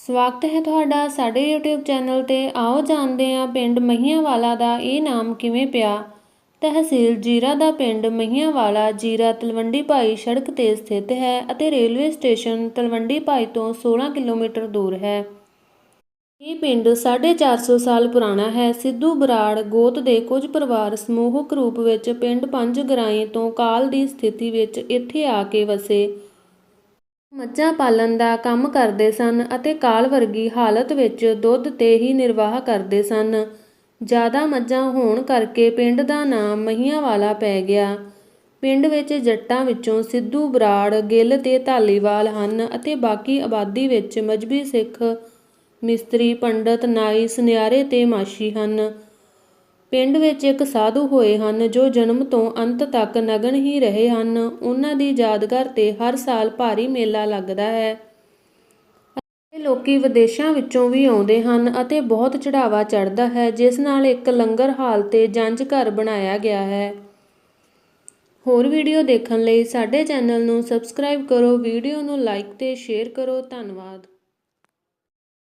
ਸਵਾਗਤ ਹੈ ਤੁਹਾਡਾ ਸਾਡੇ YouTube ਚੈਨਲ ਤੇ। ਆਓ ਜਾਣਦੇ ਹਾਂ ਪਿੰਡ ਮਹੀਆਂਵਾਲਾ ਦਾ ਇਹ ਨਾਮ ਕਿਵੇਂ ਪਿਆ। ਤਹਿਸੀਲ ਜੀਰਾ ਦਾ ਪਿੰਡ ਮਹੀਆਂਵਾਲਾ, ਜੀਰਾ ਤਲਵੰਡੀ ਭਾਈ ਸੜਕ ਤੇ ਸਥਿਤ ਹੈ ਅਤੇ ਰੇਲਵੇ ਸਟੇਸ਼ਨ ਤਲਵੰਡੀ ਭਾਈ ਤੋਂ 16 ਕਿਲੋਮੀਟਰ ਦੂਰ ਹੈ। ਇਹ ਪਿੰਡ 450 ਸਾਲ ਪੁਰਾਣਾ ਹੈ। ਸਿੱਧੂ ਬਰਾੜ ਗੋਤ ਦੇ ਕੁਝ ਪਰਿਵਾਰ ਸਮੂਹਕ ਰੂਪ ਵਿੱਚ ਪਿੰਡ ਪੰਜ ਗਰਾਈ ਤੋਂ ਕਾਲ ਦੀ ਸਥਿਤੀ ਵਿੱਚ ਇੱਥੇ ਆ ਕੇ ਵਸੇ। ਮੱਝਾਂ ਪਾਲਣ ਦਾ ਕੰਮ ਕਰਦੇ ਸਨ ਅਤੇ ਕਾਲ ਵਰਗੀ ਹਾਲਤ ਵਿੱਚ ਦੁੱਧ ਤੇ ਹੀ ਨਿਰਵਾਹ ਕਰਦੇ ਸਨ। ਜ਼ਿਆਦਾ ਮੱਝਾਂ ਹੋਣ ਕਰਕੇ ਪਿੰਡ ਦਾ ਨਾਂ ਮਹੀਆਂ ਵਾਲਾ ਪੈ ਗਿਆ। ਪਿੰਡ ਵਿੱਚ ਜੱਟਾਂ ਵਿੱਚੋਂ ਸਿੱਧੂ, ਬਰਾੜ, ਗਿੱਲ ਤੇ ਧਾਲੀਵਾਲ ਹਨ ਅਤੇ ਬਾਕੀ ਆਬਾਦੀ ਵਿੱਚ ਮਜਬੀ ਸਿੱਖ ਮਿਸਤਰੀ, ਪੰਡਤ, ਨਾਈ, ਸੁਨਿਆਰੇ ਤੇ ਮਾਸ਼ੀ ਹਨ। ਪਿੰਡ ਵਿੱਚ ਇੱਕ ਸਾਧੂ ਹੋਏ ਹਨ ਜੋ ਜਨਮ ਤੋਂ ਅੰਤ ਤੱਕ ਨਗਨ ਹੀ ਰਹੇ ਹਨ। ਉਹਨਾਂ ਦੀ ਯਾਦਗਾਰ ਤੇ ਹਰ ਸਾਲ ਭਾਰੀ ਮੇਲਾ ਲੱਗਦਾ ਹੈ। ਅਤੇ ਲੋਕੀ ਵਿਦੇਸ਼ਾਂ ਵਿੱਚੋਂ ਵੀ ਆਉਂਦੇ ਹਨ ਅਤੇ ਬਹੁਤ ਚੜਾਵਾ ਚੜਦਾ ਹੈ, ਜਿਸ ਨਾਲ ਇੱਕ ਲੰਗਰ ਹਾਲ ਤੇ ਜੰਝ ਘਰ ਬਣਾਇਆ ਗਿਆ ਹੈ। ਹੋਰ ਵੀਡੀਓ ਦੇਖਣ ਲਈ ਸਾਡੇ ਚੈਨਲ ਨੂੰ ਸਬਸਕ੍ਰਾਈਬ ਕਰੋ, ਵੀਡੀਓ ਨੂੰ ਲਾਈਕ ਤੇ ਸ਼ੇਅਰ ਕਰੋ। ਧੰਨਵਾਦ।